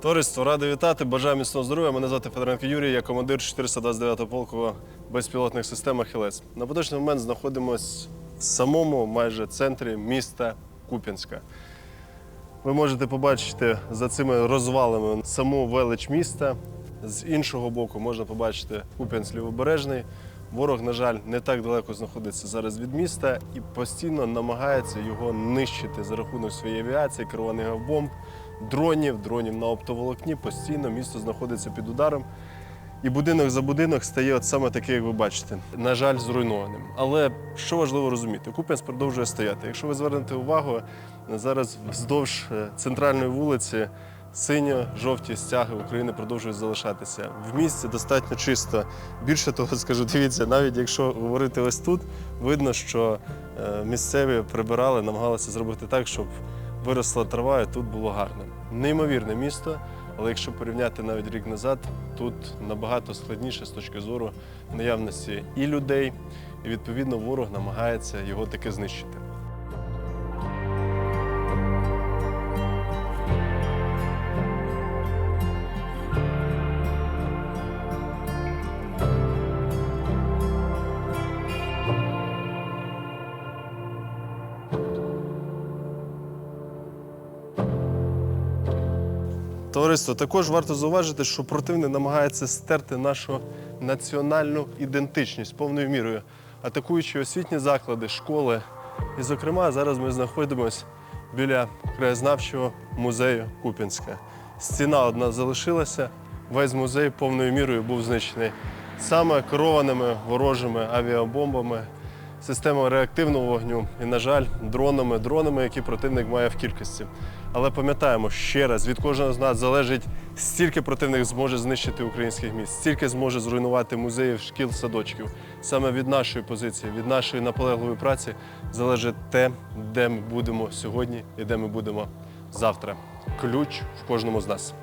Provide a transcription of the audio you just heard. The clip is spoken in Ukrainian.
Товариство, радий вітати. Бажаю міцного здоров'я. Мене звати Федоренко Юрій, я командир 429-го полку безпілотних систем «Ахілес». На поточний момент знаходимося в самому майже центрі міста Куп'янська. Ви можете побачити за цими розвалами саму велич міста. З іншого боку можна побачити Куп'янськ лівобережний. Ворог, на жаль, не так далеко знаходиться зараз від міста і постійно намагається його нищити за рахунок своєї авіації, керованих бомб, дронів, дронів на оптоволокні. Постійно місто знаходиться під ударом. І будинок за будинок стає от саме такий, як ви бачите. На жаль, зруйнованим. Але що важливо розуміти, Куп'янськ продовжує стояти. Якщо ви звернете увагу, зараз вздовж е, центральної вулиці синьо-жовті стяги України продовжують залишатися. В місті достатньо чисто. Більше того, скажу, дивіться, навіть якщо говорити ось тут, видно, що е, місцеві прибирали, намагалися зробити так, щоб виросла трава, і тут було гарно. Неймовірне місто, але якщо порівняти навіть рік назад, тут набагато складніше з точки зору наявності і людей, і відповідно ворог намагається його таки знищити. Товариство, також варто зауважити, що противник намагається стерти нашу національну ідентичність повною мірою, атакуючи освітні заклади, школи. І, зокрема, зараз ми знаходимося біля краєзнавчого музею Куп'янська. Стіна одна залишилася, весь музей повною мірою був знищений саме керованими ворожими авіабомбами, системами реактивного вогню і, на жаль, дронами, дронами, які противник має в кількості. Але пам'ятаємо ще раз, від кожного з нас залежить, стільки противник зможе знищити українських міст, стільки зможе зруйнувати музеїв, шкіл, садочків. Саме від нашої позиції, від нашої наполегливої праці залежить те, де ми будемо сьогодні і де ми будемо завтра. Ключ в кожному з нас.